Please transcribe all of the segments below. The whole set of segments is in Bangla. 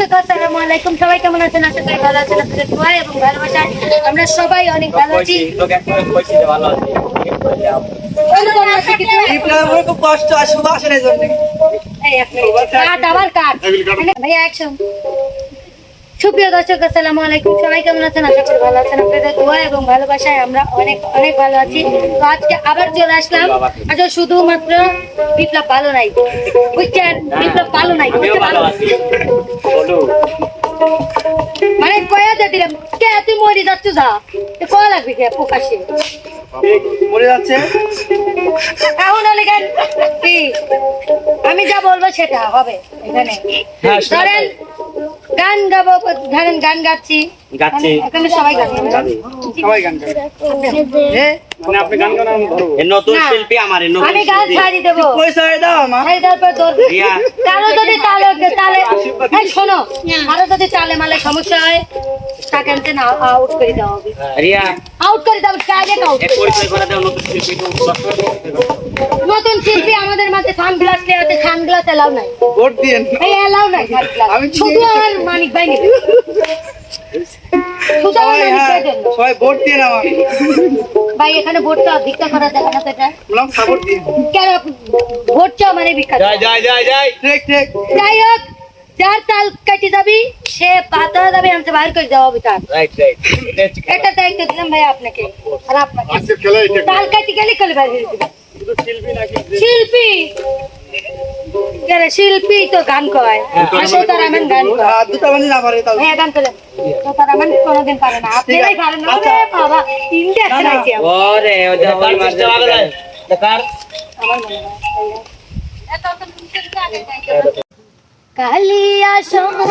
দর্শক আসসালামু আলাইকুম। সবাই কেমন আছেন? আশা করি ভালো আছেন। আপনাদের দোয়া এবং ভালোবাসায় আমরা সবাই অনেক ভালো আছি। কষ্ট আর শুভ আসেন এই জন্য। ভাইয়া action। সুপ্রিয় দর্শক আসসালামু আলাইকুম। সবাই কেমন আছেন? আশা করি ভালো আছেন। আপনাদের দোয়া এবং ভালোবাসায় আমরা অনেক অনেক ভালো আছি। তো আজকে আবার চলে আসলাম। আজকে শুধুমাত্র বিপ্লব ভালো নাই। বুঝছেন বিপ্লব ভালো নাই মানে কয়া দিয়ে দিলাম কে তুই মরি যাচ্ছ যা। কয়া লাগবে কে প্রকাশে মরে যাচ্ছে। এখন হলে গান আমি যা বলব সেটা হবে এখানে। ধরেন গান গাবো ধরেন গান গাচ্ছি গাচ্ছি। এখানে সবাই গান গাবে। সবাই গান গায় এ এ নতুন। শিল্পী আমার নতুন আমি গান। ছাড়ি দেবো। পয়সা দাও আমার ছাড়ি দেওয়ার পর তোর রিয়া। কারও যদি তালে তালে এই শোনো কারও যদি তালে মালে সমস্যা হয় তাকে আনতে না আউট করে হবে। রিয়া। আউট করে দেওয়া হবে ডাইরেক্ট আউট এ পরিচয় করে দাও নতুন শিল্পী নতুন শিল্পী আমাদের মাঝে সানগ্লাস নিয়ে আছে সানগ্লাস এলাও নাই। ভোট দিয়েন এই এলাও নাই সানগ্লাস শুধু আমার মানিক ভাই নেবে। ভাই ভোট দিয়েন আমার ভাই এখানে ভোটটা ভিক্ষা করা যাবে না তো এটা। বললাম সাপোর্ট দিন কেন? ভোট চাও মানে ভিক্ষা। দাও। জয় জয় জয় ঠিক ঠিক। যাই হোক যার তাল কাটি যাবি সে পাতা যাবে আনতে বাইর করে দেওয়া হবে তার। রাইট রাইট এটা দায়িত্ব দিলাম ভাই আপনাকে আর আপনাকে। তাল কাটি গেলে কলে বাইর দিবেন শিল্পী কেন শিল্পী তো গান কয়। আসো তার গান দুটা বাজে না পারে তাহলে। হ্যাঁ গান তার কোনোদিন পারে না। আপনারাই পারেন না বাবা ইন্ডিয়া খেলাইছি ওরে ও দে দেখার আমার মনে হয় এত তো কালিয়া কত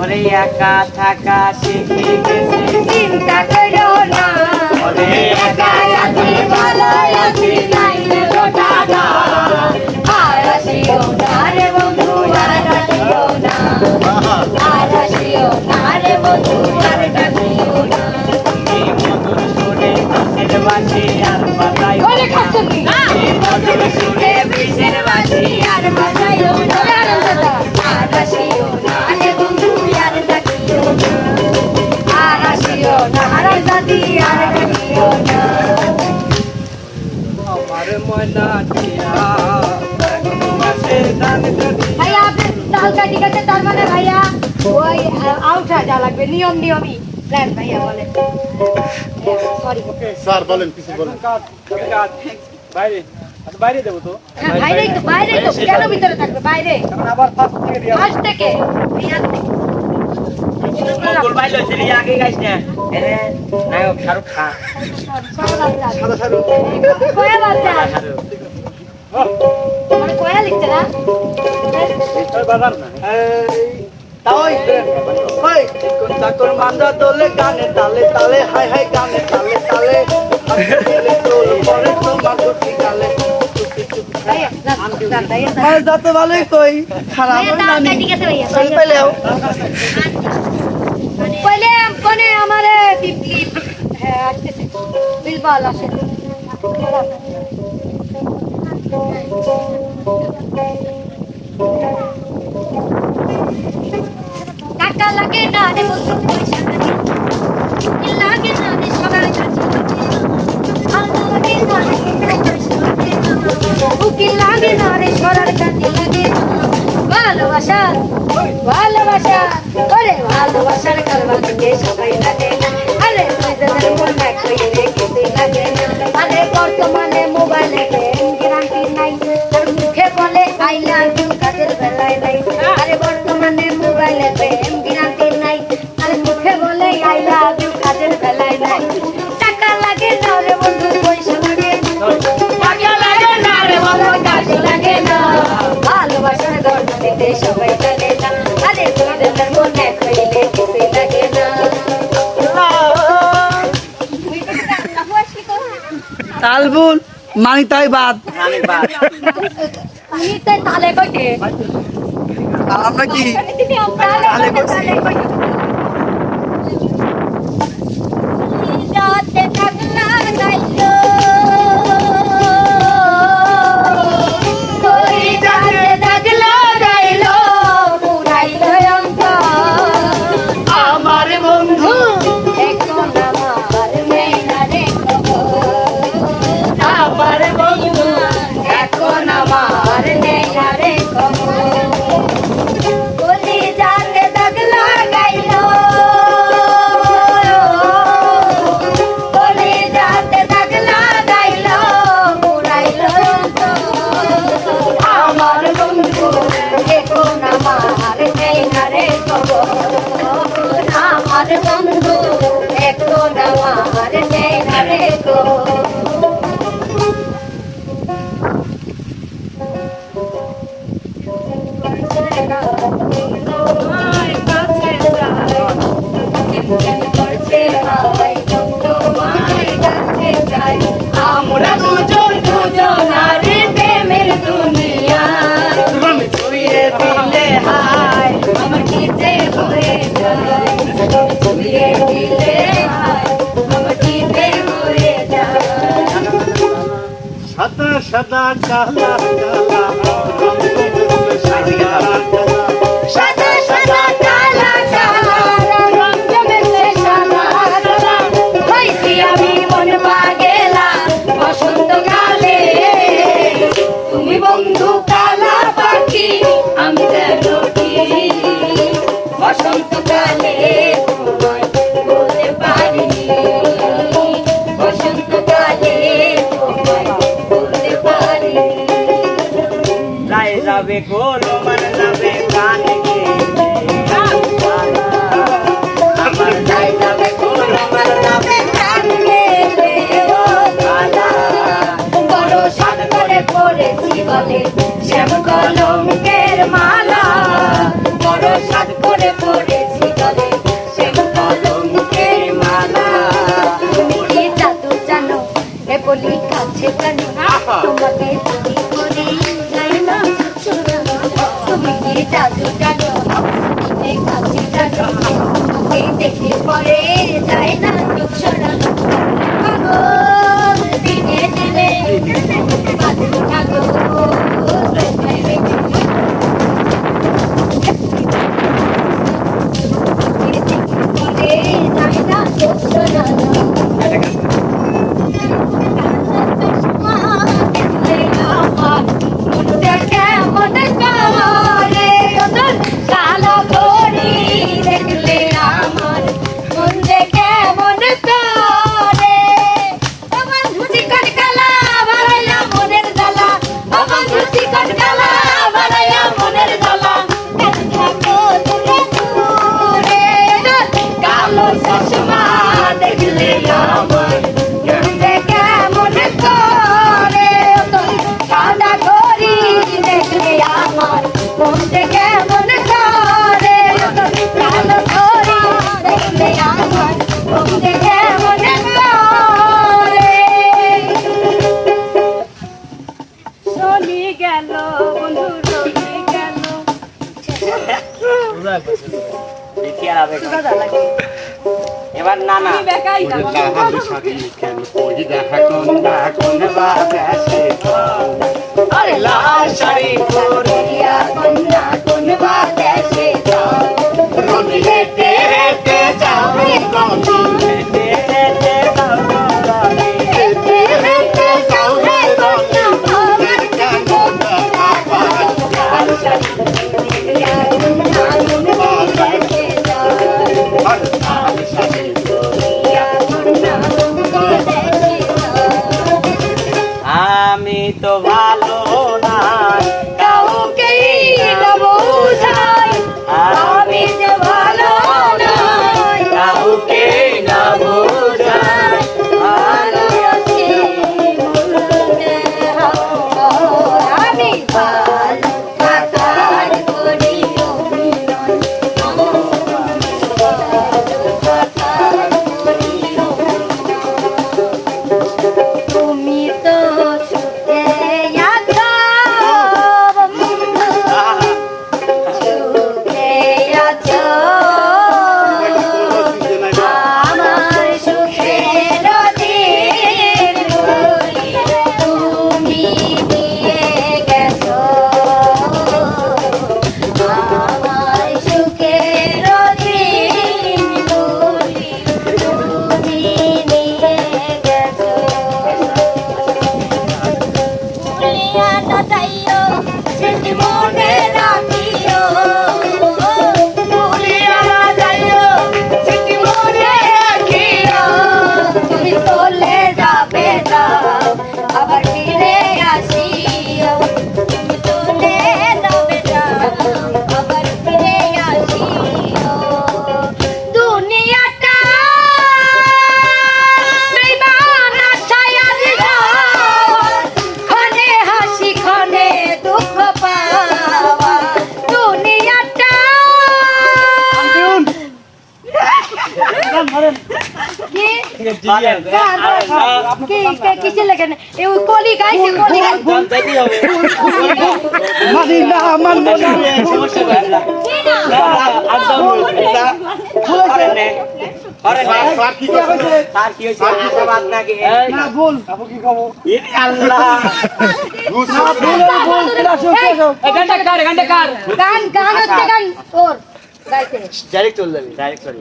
ওরে একা থাকা শিখে গেছি। চিন্তা করো না। ওরে একা আছি ভালো আছি নাই রে গোটাটা আর আসিও না রে বন্ধু আর ডাকিও না। আর আসিও না রে বন্ধু আর ডাকিও না। এই মধুর সুরে বিষের বাঁশি আর বাজাই বলে খাচ্ছো কি? এই মধুর সুরে বিষের বাঁশি আর বাজাইও আমার ময়না টিয়া ভাইয়া আপনার তার মানে ভাইয়া ওই আউট যা লাগবে। নিয়ম নিয়মই। প্ল্যান ভাইয়া বলে সরি স্যার বলেন কিছু বলেন। বাইরে আচ্ছা বাইরে দেবো তো। হ্যাঁ বাইরেই তো বাইরেই তো কেন ভিতরে থাকবে? বাইরে। আবার ফার্স্ট থেকে ফার্স্ট থেকে? নায়ক শাহরুখ খান সাদা সাদা মানে কয়া লিখছে না চাকর মান্দা দোলে গানে তালে তালে হাই হাই গানে তালে তালে পরে তো মাধুরী গালে মানে যত ভালোই কই খারাপ ভাইয়া তাল কাটি গেছে ভাইয়া চল পেলেও পহলে কোনে আমারে বিপলি হ্যাঁ আসতেছে বিলবাল আসে টাকা লাগে না রে বন্ধু ভালোবাসা ভালোবাসা ওরে ভালোবাসার কারবা সবাই লাগে বর্তমানে তালবুল মানি তাই বাদ আমরা কি? সাদা কালা কালা Chào. বেকাই না আরে লাল শাড়ি করিয়া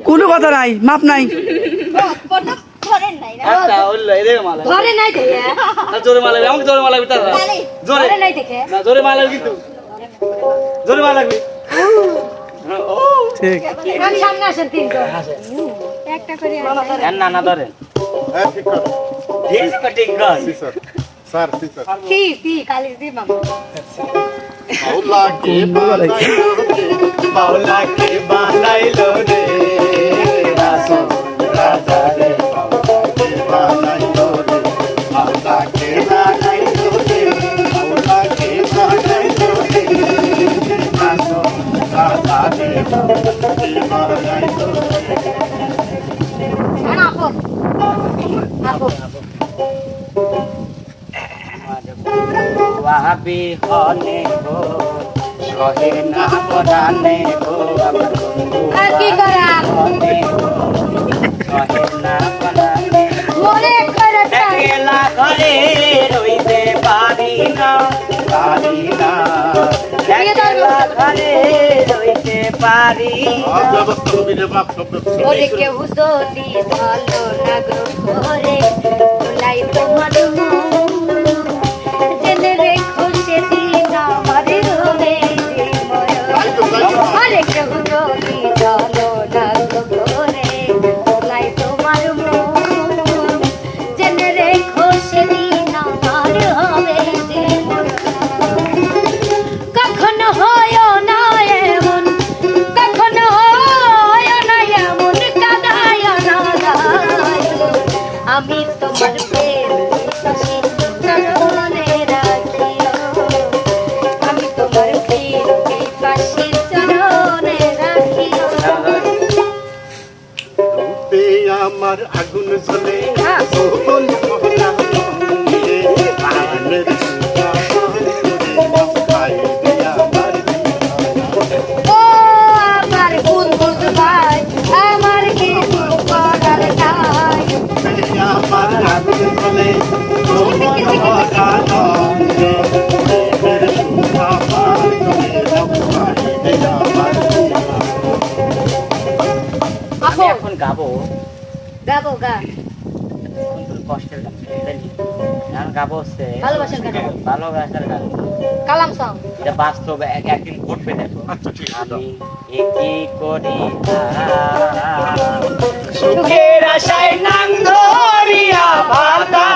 কোনো কথা নাই মাপ নাই কোনো নাই না। ঘরে নাই দেখে। জোরে মালা আমাকে জোরে মালা বিতার জোরে। ঘরে নাই দেখে। না জোরে মালা কিন্তু। জোরে মালা লাগবে। ঠিক। গান সামনে আসেন তিনজন। একটা করে না না ধরেন। হ্যাঁ ঠিক কথা ঠিক ঠিক গছ স্যার। স্যার স্যার কি কি কালি দি মামা। মাওলাকে বানাইলো বানাইলো রে? রে মাওলাকে বানাইলো রে? রে রে রাসূল রাজা রে মাওলাকে আপো আপো গো সহে না পরানে গো আমার বন্ধু আর কি করা? না পরানে ঘরে রইতে পারি না পারি না। একলা ঘরে রইতে পারি না। রে ওরে কেউ যদি ভালো লাগল করে তোলাই তোমার আমার আগুন জ্বলে গান গাবো ভালোবাসার গান ভালোবাসার গান। কালাম সং এটা বাস্তব একদিন ঘটবে দেখো। আচ্ছা ঠিক আছে আমি করি। সুখের আশায় নাং ধরিয়া ভাতা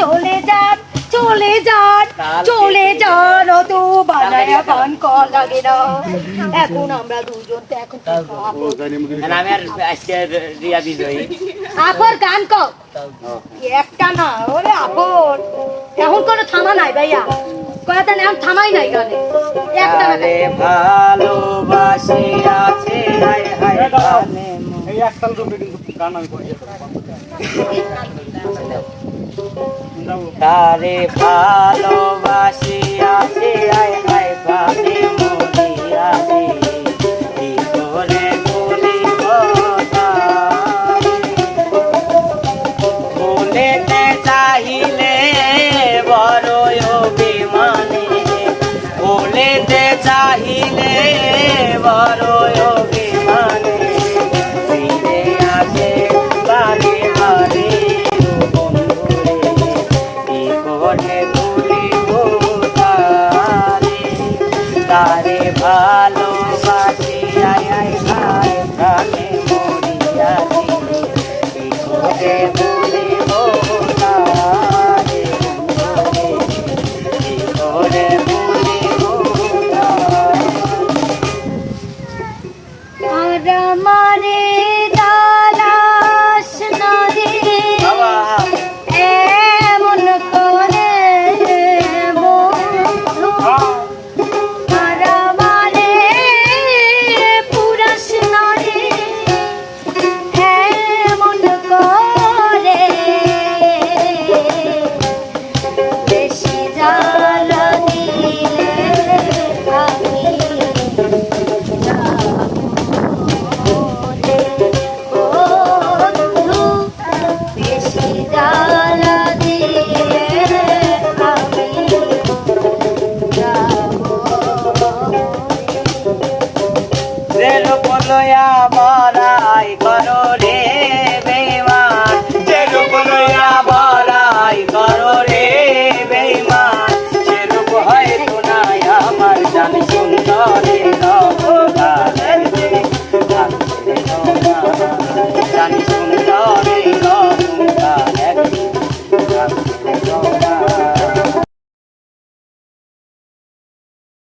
চলে যান চলে যান চলে যান অত বানায় গান কর লাগে না। এখন আমরা দুজন তো এখন আমি আর আজকে রিয়া বিজয়ী। আপর গান কর। একটা না ওরে আপর। এখন কোনো থামা নাই ভাইয়া। কয়াতেন এখন থামাই নাই গানে। একটা না ভালোবাসি আছে হাই হাই গানে এই একটা কিন্তু গান আমি করি তারে ভালোবাসি আসি আয় আয় ভাবি মরিয়াছি